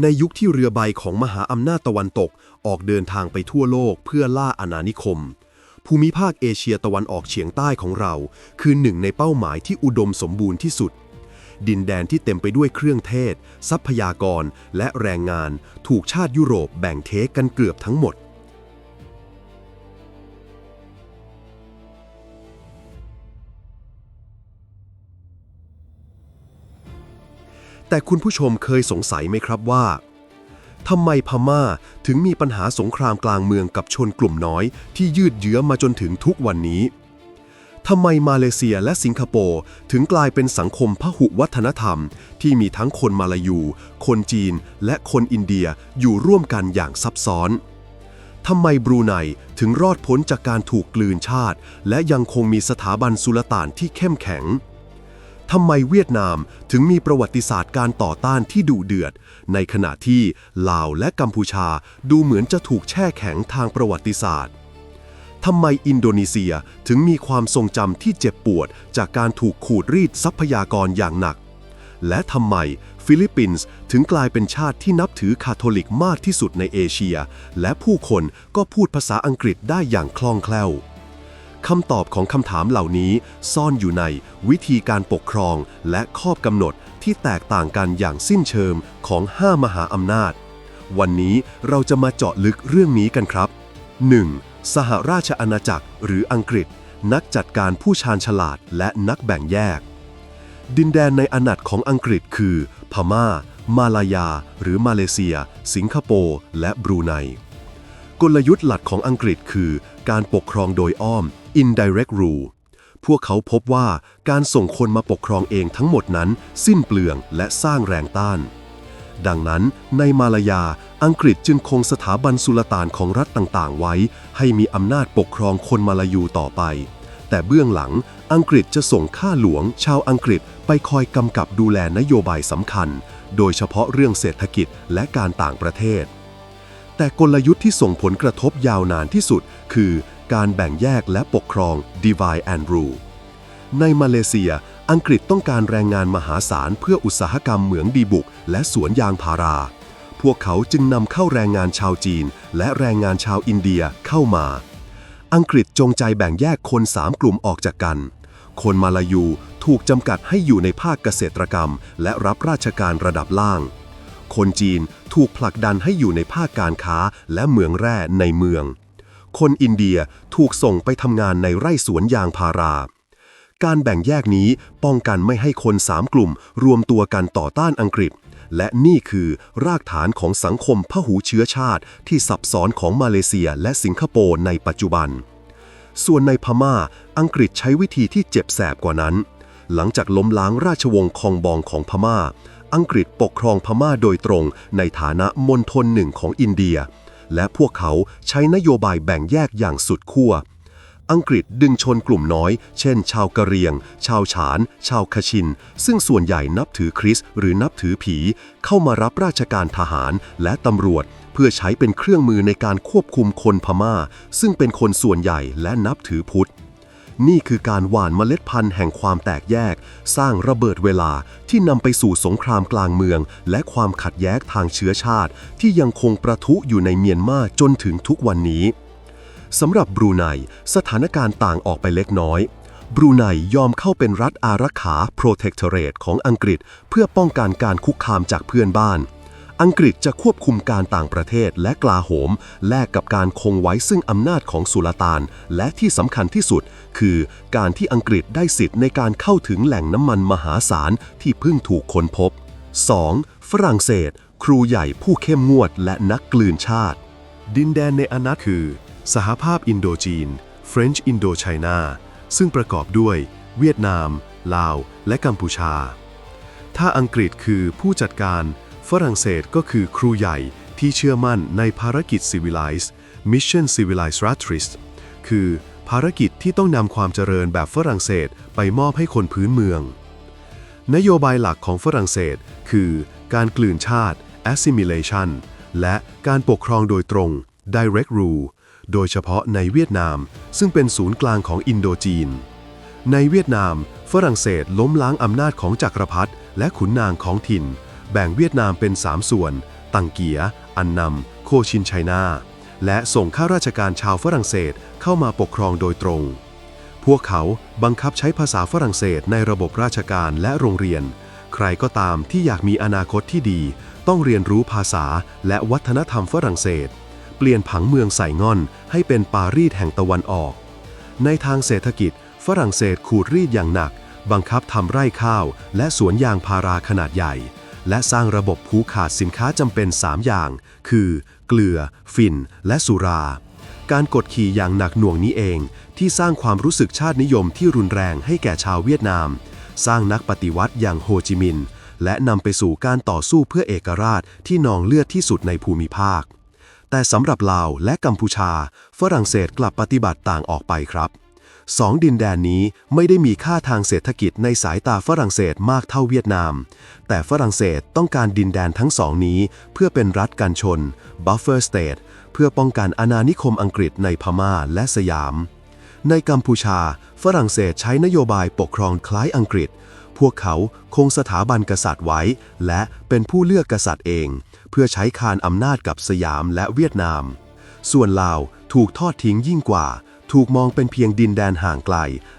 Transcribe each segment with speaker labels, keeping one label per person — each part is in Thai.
Speaker 1: ในยุคที่เรือใบของมหาอำนาจตะวันตกออกเดินทางไปทั่วโลกเพื่อล่าอาณานิคม ภูมิภาคเอเชียตะวันออกเฉียงใต้ของเรา คือหนึ่งในเป้าหมายที่อุดมสมบูรณ์ที่สุด ดินแดนที่เต็มไปด้วยเครื่องเทศ ทรัพยากร และแรงงาน ถูกชาติยุโรปแบ่งเทคกันเกือบทั้งหมด แต่คุณผู้ชมเคยสงสัยไหมครับว่าทำไมพม่าถึงมีปัญหาสงครามกลางเมืองกับชนกลุ่มน้อยที่ยืดเยื้อมาจนถึงทุกวันนี้ทำไมมาเลเซียและสิงคโปร์ถึงกลายเป็นสังคมพหุวัฒนธรรม ที่มีทั้งคนมาลายู คนจีน และคนอินเดียอยู่ร่วมกันอย่างซับซ้อนทำไมบรูไนถึงรอดพ้นจากการถูกกลืนชาติ และยังคงมีสถาบันสุลต่านที่เข้มแข็ง ทำไมเวียดนามถึงมีประวัติศาสตร์การต่อต้านที่ดุเดือด ในขณะที่ลาวและกัมพูชาดูเหมือนจะถูกแช่แข็งทางประวัติศาสตร์ทำไมอินโดนีเซียถึงมีความทรงจำที่เจ็บปวด จากการถูกขูดรีดทรัพยากรอย่างหนัก และทำไมฟิลิปปินส์ถึงกลายเป็นชาติที่นับถือคาทอลิกมากที่สุดในเอเชีย และผู้คนก็พูดภาษาอังกฤษได้อย่างคล่องแคล่ว คำตอบของคำถามเหล่านี้ซ่อนอยู่ในวิธีการปกครองและข้อกำหนดที่แตกต่างกันอย่างสิ้นเชิงของ5มหาอำนาจ วันนี้เราจะมาเจาะลึกเรื่องนี้กันครับ 1. สหราชอาณาจักรหรืออังกฤษ นักจัดการผู้ชาญฉลาดและนักแบ่งแยก ดินแดนในอาณาจของอังกฤษคือ พม่า มาลายา หรือมาเลเซีย สิงคโปร์ และบรูไน กลยุทธ์หลักของอังกฤษคือ การปกครองโดยอ้อม indirect rule พวกเขาพบว่าการส่งคนมาปกครองเองทั้งหมดนั้น สิ้นเปลืองและสร้างแรงต้าน ดังนั้นในมาลายาอังกฤษจึงคงสถาบันสุลต่านของรัฐต่างๆ ไว้ ให้มีอำนาจปกครองคนมาลายูต่อไป แต่เบื้องหลังอังกฤษจะส่งข้าหลวง ชาวอังกฤษไปคอยกำกับดูแลนโยบายสำคัญ โดยเฉพาะเรื่องเศรษฐกิจและการต่างประเทศ แต่กลยุทธ์ที่ส่งผลกระทบยาวนานที่สุด คือการแบ่งแยกและปกครอง divide and rule ในมาเลเซีย อังกฤษต้องการแรงงานมหาศาลเพื่ออุตสาหกรรมเหมืองดีบุก และสวนยางพารา พวกเขาจึงนำเข้าแรงงานชาวจีน และแรงงานชาวอินเดียเข้ามา อังกฤษจงใจแบ่งแยกคนสามกลุ่มออกจากกัน คนมาลายูถูกจำกัดให้อยู่ในภาคเกษตรกรรม และรับราชการระดับล่าง คนจีนถูกผลักดันให้อยู่ในภาคการค้าและเหมืองแร่ในเมือง คนอินเดียถูกส่งไปทำงานในไร่สวนยางพารา การแบ่งแยกนี้ป้องกันไม่ให้คนสามกลุ่ม รวมตัวกันต่อต้านอังกฤษ และนี่คือรากฐานของสังคมพหูเชื้อชาติ ที่ซับซ้อนของมาเลเซียและสิงคโปร์ในปัจจุบัน ส่วนในพม่า อังกฤษใช้วิธีที่เจ็บแสบกว่านั้นหลังจากล้มล้างราชวงศ์คองบองของพม่า อังกฤษปกครองพม่าโดยตรงในฐานะมณฑลหนึ่งของอินเดีย และพวกเขาใช้นโยบายแบ่งแยกอย่างสุดขั้ว อังกฤษดึงชนกลุ่มน้อย เช่น ชาวกะเหรียง ชาวฉาน ชาวคชิน ซึ่งส่วนใหญ่นับถือคริสต์หรือนับถือผี เข้ามารับราชการทหารและตำรวจ เพื่อใช้เป็นเครื่องมือในการควบคุมคนพม่า ซึ่งเป็นคนส่วนใหญ่และนับถือพุทธ นี่คือการหว่านเมล็ดพันธุ์แห่งความแตกแยก สร้างระเบิดเวลาที่นำไปสู่สงครามกลางเมือง และความขัดแย้งทางเชื้อชาติ ที่ยังคงประทุอยู่ในเมียนมาจนถึงทุกวันนี้สำหรับบรูไนสถานการณ์ต่างออกไปเล็กน้อย บรูไนยอมเข้าเป็นรัฐอารักขา protectorate ของอังกฤษ เพื่อป้องกันการคุกคามจากเพื่อนบ้าน อังกฤษจะควบคุมการต่างประเทศและกลาโหม แลกกับการคงไว้ซึ่งอำนาจของสุลต่าน และที่สำคัญที่สุด คือการที่อังกฤษได้สิทธิ์ในการเข้าถึงแหล่งน้ำมันมหาศาลที่เพิ่งถูกค้นพบ 2. ฝรั่งเศส ครูใหญ่ผู้เข้มงวดและนักกลืนชาติ ดินแดนในอาณาคือ สหภาพอินโดจีน French Indochina ซึ่งประกอบด้วย เวียดนาม ลาว และกัมพูชา ถ้าอังกฤษคือผู้จัดการ ฝรั่งเศสก็คือครูใหญ่ที่เชื่อมั่นในภารกิจ Civilize Mission Civilizatrice คือภารกิจที่ต้องนำความเจริญแบบฝรั่งเศสไปมอบให้คนพื้นเมือง นโยบายหลักของฝรั่งเศส คือการกลืนชาติ assimilation และการปกครองโดยตรง direct rule โดยเฉพาะในเวียดนาม ซึ่งเป็นศูนย์กลางของอินโดจีน ในเวียดนาม ฝรั่งเศสล้มล้างอำนาจของจักรพรรดิและขุนนางของถิ่น แบ่งเวียดนามเป็น 3 ส่วน ตังเกีย อันนำ โคชินไชน่า และส่งข้าราชการชาวฝรั่งเศสเข้ามาปกครองโดยตรง พวกเขาบังคับใช้ภาษาฝรั่งเศสในระบบราชการและโรงเรียน ใครก็ตามที่อยากมีอนาคตที่ดี ต้องเรียนรู้ภาษาและวัฒนธรรมฝรั่งเศส เปลี่ยนผังเมืองไส่ง่อน ให้เป็นปารีสแห่งตะวันออก ในทางเศรษฐกิจ ฝรั่งเศสขูดรีดอย่างหนัก บังคับทำไร่ข้าว และสวนยางพาราขนาดใหญ่ และสร้างระบบผูกขาดสินค้าจำเป็น 3 อย่าง คือ เกลือ ฝิ่น และสุรา การกดขี่อย่างหนักหน่วงนี้เอง ที่สร้างความรู้สึกชาตินิยมที่รุนแรงให้แก่ชาวเวียดนาม สร้างนักปฏิวัติอย่างโฮจิมินห์และนำไปสู่การต่อสู้เพื่อเอกราชที่นองเลือดที่สุดในภูมิภาค แต่สำหรับลาวและกัมพูชา ฝรั่งเศสกลับปฏิบัติต่างออกไปครับ สองดินแดนนี้ไม่ได้มีค่าทางเศรษฐกิจในสายตาฝรั่งเศสมากเท่าเวียดนาม แต่ฝรั่งเศสต้องการดินแดนทั้งสองนี้ เพื่อเป็นรัฐกันชน buffer state เพื่อป้องกันอาณานิคมอังกฤษในพม่าและสยาม ในกัมพูชา ฝรั่งเศสใช้นโยบายปกครองคล้ายอังกฤษ พวกเขาคงสถาบันกษัตริย์ไว้ และเป็นผู้เลือกกษัตริย์เอง เพื่อใช้คานอำนาจกับสยามและเวียดนาม ส่วนลาวถูกทอดทิ้งยิ่งกว่า ถูกมองเป็นเพียงดินแดนห่างไกล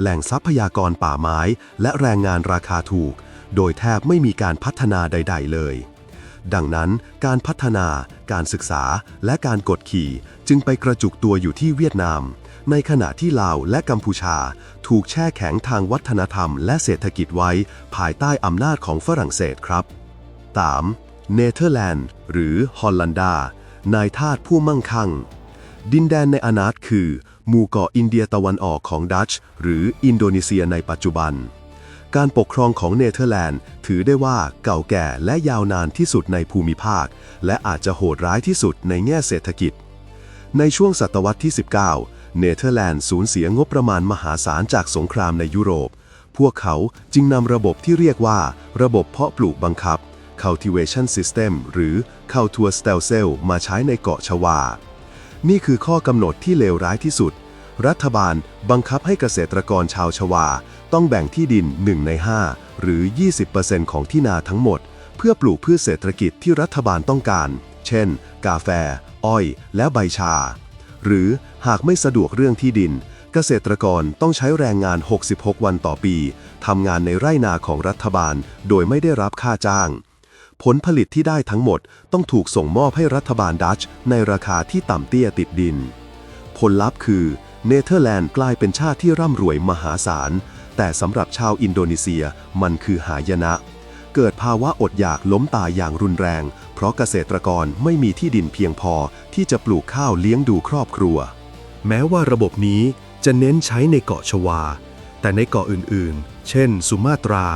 Speaker 1: แหล่งทรัพยากรป่าไม้ และแรงงานราคาถูก โดยแทบไม่มีการพัฒนาใด ๆ เลย ดังนั้นการพัฒนา การศึกษา และการกดขี่จึงไปกระจุกตัวอยู่ที่เวียดนาม ในขณะที่ลาวและกัมพูชา ถูกแช่แข็งทางวัฒนธรรมและเศรษฐกิจไว้ ภายใต้อำนาจของฝรั่งเศสครับ 3. เนเธอร์แลนด์ หรือฮอลแลนดานายทาสผู้มั่งคั่ง ดินแดนในอนาตคือ หมู่เกาะอินเดียตะวันออกของดัตช์หรืออินโดนีเซียในปัจจุบัน การปกครองของเนเธอร์แลนด์ถือได้ว่าเก่าแก่และยาวนานที่สุดในภูมิภาค และอาจจะโหดร้ายที่สุดในแง่เศรษฐกิจ ในช่วงศตวรรษที่ 19 เนเธอร์แลนด์สูญเสียงบประมาณมหาศาลจากสงครามในยุโรป พวกเขาจึงนำระบบที่เรียกว่า ระบบเพาะปลูกบังคับ cultivation system หรือ culture stelsel มาใช้ในเกาะชวา นี่คือข้อกำหนดที่เลวร้ายที่สุด รัฐบาลบังคับให้เกษตรกรชาวชวา ต้องแบ่งที่ดิน 1 ใน 5 หรือ 20%ของที่นาทั้งหมด เพื่อปลูกพืชเศรษฐกิจที่รัฐบาลต้องการ เช่น กาแฟ อ้อย และใบชา หรือหากไม่สะดวกเรื่องที่ดิน เกษตรกรต้องใช้แรงงาน 66 วันต่อปีทำงานในไร่นาของรัฐบาล โดยไม่ได้รับค่าจ้าง ผลผลิตที่ได้ทั้งหมดต้องถูกส่งมอบให้รัฐบาลดัตช์ในราคาที่ต่ำเตี้ยติดดิน ผลลัพธ์คือเนเธอร์แลนด์กลายเป็นชาติที่ร่ำรวยมหาศาล แต่สำหรับชาวอินโดนีเซียมันคือหายนะ เกิดภาวะอดอยากล้มตายอย่างรุนแรง เพราะเกษตรกรไม่มีที่ดินเพียงพอที่จะปลูกข้าวเลี้ยงดูครอบครัว แม้ว่าระบบนี้จะเน้นใช้ในเกาะชวา แต่ในเกาะอื่นๆ เช่น สุมาตรา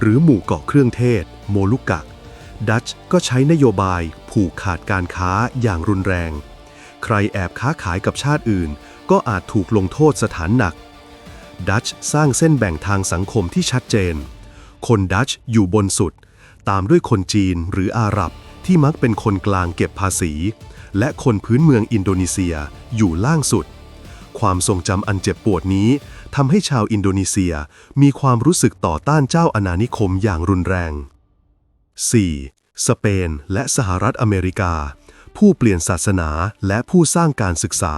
Speaker 1: หรือหมู่เกาะเครื่องเทศ โมลุกะ ดัตช์ก็ใช้นโยบายผูกขาดการค้าอย่างรุนแรง ใครแอบค้าขายกับชาติอื่น ก็อาจถูกลงโทษสถานหนัก ดัตช์สร้างเส้นแบ่งทางสังคมที่ชัดเจน คนดัตช์อยู่บนสุด ตามด้วยคนจีนหรืออาหรับที่มักเป็นคนกลางเก็บภาษี และคนพื้นเมืองอินโดนีเซียอยู่ล่างสุด ความทรงจำอันเจ็บปวดนี้ทำให้ชาวอินโดนีเซียมีความรู้สึกต่อต้านเจ้าอาณานิคมอย่างรุนแรง 4. สเปนและสหรัฐอเมริกา ผู้เปลี่ยนศาสนาและผู้สร้างการศึกษา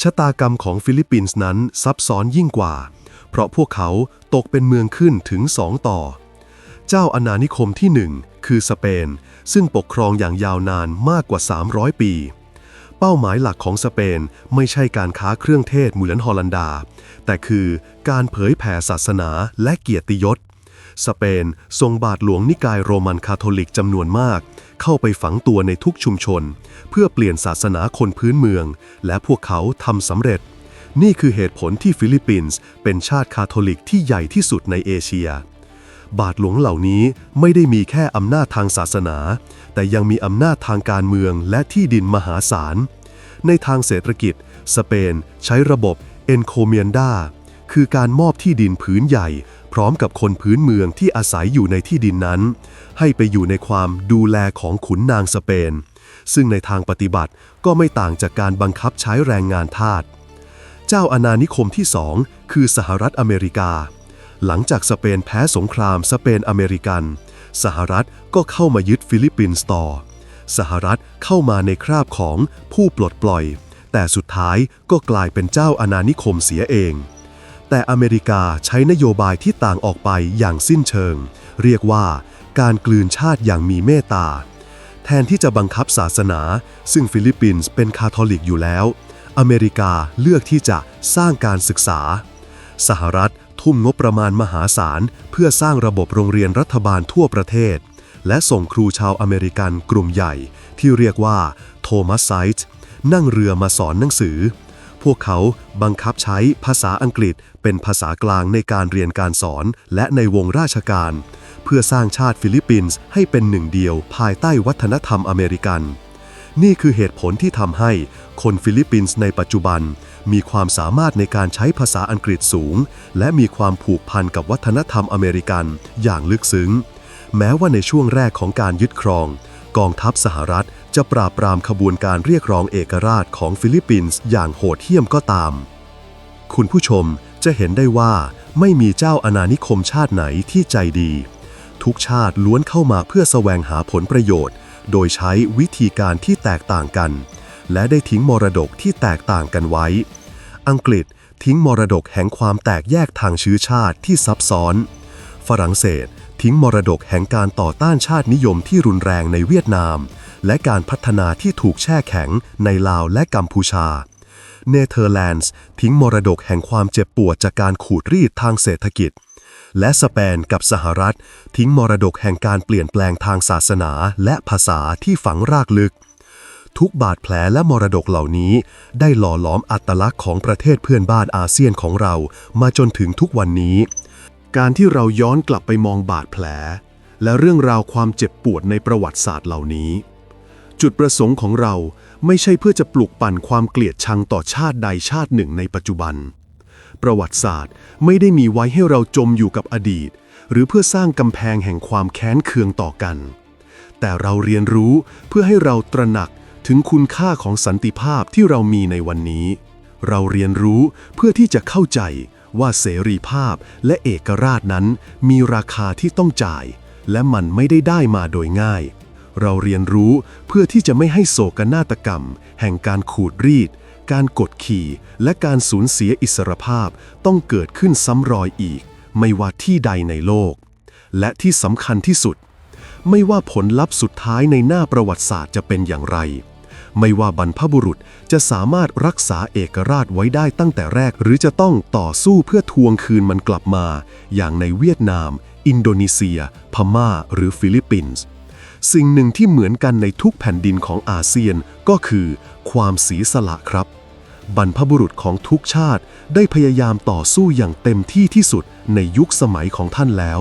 Speaker 1: ชะตากรรมของฟิลิปปินส์นั้นซับซ้อนยิ่งกว่า เพราะพวกเขาตกเป็นเมืองขึ้นถึงสองต่อ เจ้าอาณานิคมที่หนึ่งคือสเปน ซึ่งปกครองอย่างยาวนานมากกว่า 300 ปี เป้าหมายหลักของสเปนไม่ใช่การค้าเครื่องเทศเหมือนฮอลันดา แต่คือการเผยแผ่ศาสนาและเกียรติยศ สเปนทรงบาทหลวงนิกายโรมันคาทอลิกจำนวนมาก เข้าไปฝังตัวในทุกชุมชน เพื่อเปลี่ยนศาสนาคนพื้นเมือง และพวกเขาทำสำเร็จ นี่คือเหตุผลที่ฟิลิปปินส์เป็นชาติคาทอลิกที่ใหญ่ที่สุดในเอเชีย บาทหลวงเหล่านี้ไม่ได้มีแค่อำนาจทางศาสนา แต่ยังมีอำนาจทางการเมืองและที่ดินมหาศาล ในทางเศรษฐกิจ สเปนใช้ระบบเอนโคเมียนดา คือการมอบที่ดินผืนใหญ่ พร้อมกับคนพื้นเมืองที่อาศัยอยู่ในที่ดินนั้น ให้ไปอยู่ในความดูแลของขุนนางสเปน ซึ่งในทางปฏิบัติก็ไม่ต่างจากการบังคับใช้แรงงานทาสเจ้าอาณานิคมที่สองคือสหรัฐอเมริกา หลังจากสเปนแพ้สงครามสเปนอเมริกัน สหรัฐก็เข้ามายึดฟิลิปปินส์ต่อ สหรัฐเข้ามาในคราบของผู้ปลดปล่อย แต่สุดท้ายก็กลายเป็นเจ้าอาณานิคมเสียเอง แต่อเมริกาใช้นโยบายที่ต่างออกไปอย่างสิ้นเชิง เรียกว่าการกลืนชาติอย่างมีเมตตา แทนที่จะบังคับศาสนา ซึ่งฟิลิปปินส์เป็นคาทอลิกอยู่แล้ว อเมริกาเลือกที่จะสร้างการศึกษา สหรัฐทุ่มงบประมาณมหาศาล เพื่อสร้างระบบโรงเรียนรัฐบาลทั่วประเทศ และส่งครูชาวอเมริกันกลุ่มใหญ่ ที่เรียกว่าโทมัสไซต์นั่งเรือมาสอนหนังสือ พวกเขาบังคับใช้ภาษาอังกฤษเป็นภาษากลางในการเรียนการสอนและในวงราชการ เพื่อสร้างชาติฟิลิปปินส์ให้เป็นหนึ่งเดียวภายใต้วัฒนธรรมอเมริกัน นี่คือเหตุผลที่ทำให้คนฟิลิปปินส์ในปัจจุบัน มีความสามารถในการใช้ภาษาอังกฤษสูง และมีความผูกพันกับวัฒนธรรมอเมริกันอย่างลึกซึ้ง แม้ว่าในช่วงแรกของการยึดครอง กองทัพสหรัฐ จะปราบปรามขบวนการเรียกร้องเอกราชของฟิลิปปินส์อย่างโหดเหี้ยมก็ตาม คุณผู้ชมจะเห็นได้ว่าไม่มีเจ้าอาณานิคมชาติไหนที่ใจดี ทุกชาติล้วนเข้ามาเพื่อแสวงหาผลประโยชน์ โดยใช้วิธีการที่แตกต่างกัน และได้ทิ้งมรดกที่แตกต่างกันไว้ อังกฤษทิ้งมรดกแห่งความแตกแยกทางชื้อชาติที่ซับซ้อน ฝรั่งเศสทิ้งมรดกแห่งการต่อต้านชาตินิยมที่รุนแรงในเวียดนาม และการพัฒนาที่ถูกแช่แข็งในลาวและกัมพูชา เนเธอร์แลนด์ทิ้งมรดกแห่งความเจ็บปวดจากการขูดรีดทางเศรษฐกิจ และสเปนกับสหรัฐ ทิ้งมรดกแห่งการเปลี่ยนแปลงทางศาสนาและภาษาที่ฝังรากลึก ทุกบาดแผลและมรดกเหล่านี้ ได้หล่อหลอมอัตลักษณ์ของประเทศเพื่อนบ้านอาเซียนของเรามาจนถึงทุกวันนี้ การที่เราย้อนกลับไปมองบาดแผลและเรื่องราวความเจ็บปวดในประวัติศาสตร์เหล่านี้ จุดประสงค์ของเราไม่ใช่เพื่อจะปลุกปั่นความเกลียดชังต่อชาติใดชาติหนึ่งในปัจจุบัน ประวัติศาสตร์ไม่ได้มีไว้ให้เราจมอยู่กับอดีต หรือเพื่อสร้างกำแพงแห่งความแค้นเคืองต่อกัน แต่เราเรียนรู้เพื่อให้เราตระหนักถึงคุณค่าของสันติภาพที่เรามีในวันนี้ เราเรียนรู้เพื่อที่จะเข้าใจว่าเสรีภาพและเอกราชนั้นมีราคาที่ต้องจ่าย และมันไม่ได้ได้มาโดยง่าย เราเรียนรู้เพื่อที่จะไม่ให้โศกนาฏกรรม แห่งการขูดรีด การกดขี่ และการสูญเสียอิสรภาพต้องเกิดขึ้นซ้ำรอยอีก ไม่ว่าที่ใดในโลก และที่สำคัญที่สุด ไม่ว่าผลลัพธ์สุดท้ายในหน้าประวัติศาสตร์จะเป็นอย่างไร ไม่ว่าบรรพบุรุษจะสามารถรักษาเอกราชไว้ได้ตั้งแต่แรก หรือจะต้องต่อสู้เพื่อทวงคืนมันกลับมา อย่างในเวียดนาม อินโดนีเซีย พม่า หรือฟิลิปปินส์ สิ่งหนึ่งที่เหมือนกันในทุกแผ่นดินของอาเซียนก็คือ ความเสียสละครับ บรรพบุรุษของทุกชาติได้พยายามต่อสู้อย่างเต็มที่ที่สุดในยุคสมัยของท่านแล้ว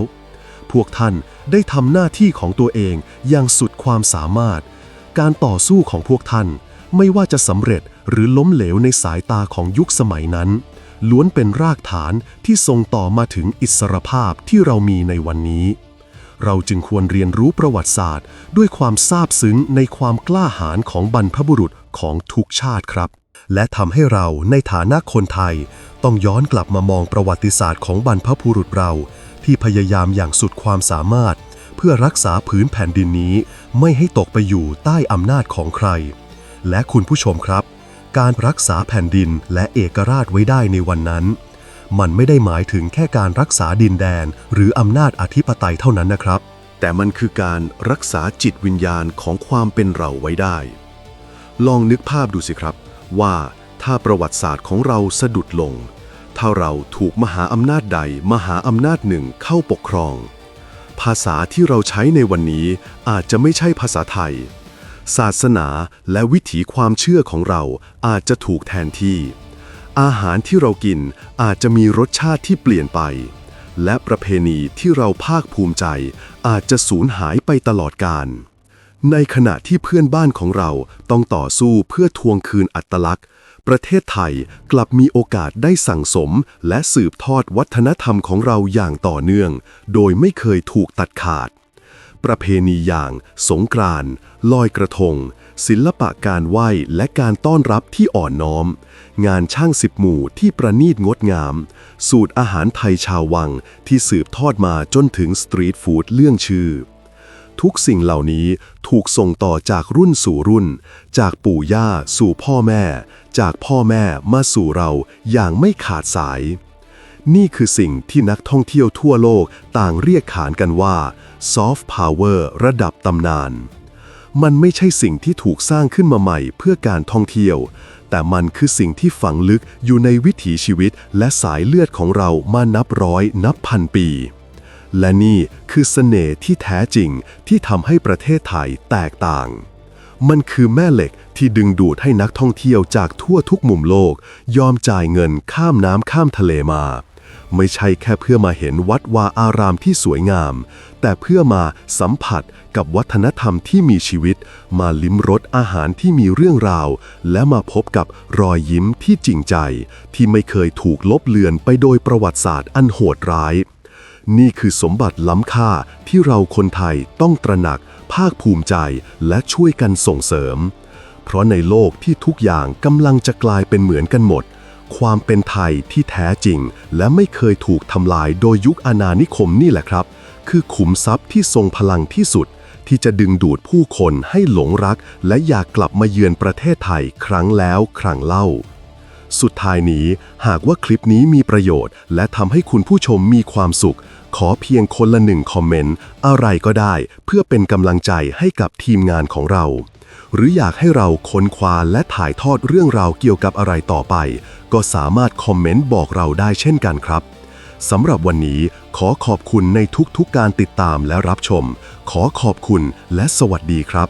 Speaker 1: พวกท่านได้ทำหน้าที่ของตัวเองอย่างสุดความสามารถ การต่อสู้ของพวกท่านไม่ว่าจะสำเร็จหรือล้มเหลวในสายตาของยุคสมัยนั้น ล้วนเป็นรากฐานที่ทรงต่อมาถึงอิสรภาพที่เรามีในวันนี้ เราจึงควรเรียนรู้ประวัติศาสตร์ ด้วยความซาบซึ้งในความกล้าหาญของบรรพบุรุษของทุกชาติครับ และทำให้เราในฐานะคนไทย ต้องย้อนกลับมามองประวัติศาสตร์ของบรรพบุรุษเรา ที่พยายามอย่างสุดความสามารถ เพื่อรักษาผืนแผ่นดินนี้ ไม่ให้ตกไปอยู่ใต้อำนาจของใคร และคุณผู้ชมครับ การรักษาแผ่นดินและเอกราชไว้ได้ในวันนั้น มันไม่ได้หมายถึงแค่การรักษาดินแดน หรืออำนาจอธิปไตยเท่านั้นนะครับ แต่มันคือการรักษาจิตวิญญาณของความเป็นเราไว้ได้ ลองนึกภาพดูสิครับ ว่าถ้าประวัติศาสตร์ของเราสะดุดลง ถ้าเราถูกมหาอำนาจใดมหาอำนาจหนึ่งเข้าปกครอง ภาษาที่เราใช้ในวันนี้อาจจะไม่ใช่ภาษาไทย ศาสนาและวิถีความเชื่อของเราอาจจะถูกแทนที่ อาหารที่เรากินอาจจะมีรสชาติที่เปลี่ยนไป และประเพณีที่เราภาคภูมิใจ อาจจะสูญหายไปตลอดกาลในขณะที่เพื่อนบ้านของเราต้องต่อสู้เพื่อทวงคืนอัตลักษณ์ ประเทศไทยกลับมีโอกาสได้สั่งสม และสืบทอดวัฒนธรรมของเราอย่างต่อเนื่อง โดยไม่เคยถูกตัดขาด ประเพณีอย่าง สงกรานต์ลอยกระทง ศิลปะการไหว้และการต้อนรับที่อ่อนน้อม งานช่างสิบหมู่ที่ประณีตงดงาม สูตรอาหารไทยชาววังที่สืบทอดมาจนถึงสตรีทฟู้ดเรื่องชื่อ ทุกสิ่งเหล่านี้ถูกส่งต่อจากรุ่นสู่รุ่น จากปู่ย่าสู่พ่อแม่ จากพ่อแม่มาสู่เราอย่างไม่ขาดสายนี่คือสิ่งที่นักท่องเที่ยวทั่วโลกต่างเรียกขานกันว่า Soft Power ระดับตำนาน มันไม่ใช่สิ่งที่ถูกสร้างขึ้นมาใหม่เพื่อการท่องเที่ยว แต่มันคือสิ่งที่ฝังลึกอยู่ในวิถีชีวิตและสายเลือดของเรามานับร้อยนับพันปี และนี่คือเสน่ห์ที่แท้จริงที่ทำให้ประเทศไทยแตกต่าง มันคือแม่เหล็กที่ดึงดูดให้นักท่องเที่ยวจากทั่วทุกมุมโลก ยอมจ่ายเงินข้ามน้ำข้ามทะเลมา ไม่ใช่แค่เพื่อมาเห็นวัดวาอารามที่สวยงาม แต่เพื่อมาสัมผัสกับวัฒนธรรมที่มีชีวิต มาลิ้มรสอาหารที่มีเรื่องราว และมาพบกับรอยยิ้มที่จริงใจ ที่ไม่เคยถูกลบเลือนไปโดยประวัติศาสตร์อันโหดร้าย นี่คือสมบัติล้ำค่าที่เราคนไทยต้องตระหนัก ภาคภูมิใจและช่วยกันส่งเสริม เพราะในโลกที่ทุกอย่างกำลังจะกลายเป็นเหมือนกันหมด ความเป็นไทยที่แท้จริง และไม่เคยถูกทำลายโดยยุคอาณานิคมนี่แหละครับ คือขุมทรัพย์ที่ทรงพลังที่สุด ที่จะดึงดูดผู้คนให้หลงรัก และอยากกลับมาเยือนประเทศไทยครั้งแล้วครั้งเล่า สุดท้ายนี้หากว่าคลิปนี้มีประโยชน์ และทำให้คุณผู้ชมมีความสุข ขอเพียงคนละหนึ่งคอมเมนต์อะไรก็ได้ เพื่อเป็นกำลังใจให้กับทีมงานของเราหรืออยากให้เราค้นคว้าและถ่ายทอดเรื่องราวเกี่ยวกับอะไรต่อไป ก็สามารถคอมเมนต์บอกเราได้เช่นกันครับสำหรับวันนี้ขอขอบคุณในทุกๆการติดตามและรับชม ขอขอบคุณและสวัสดีครับ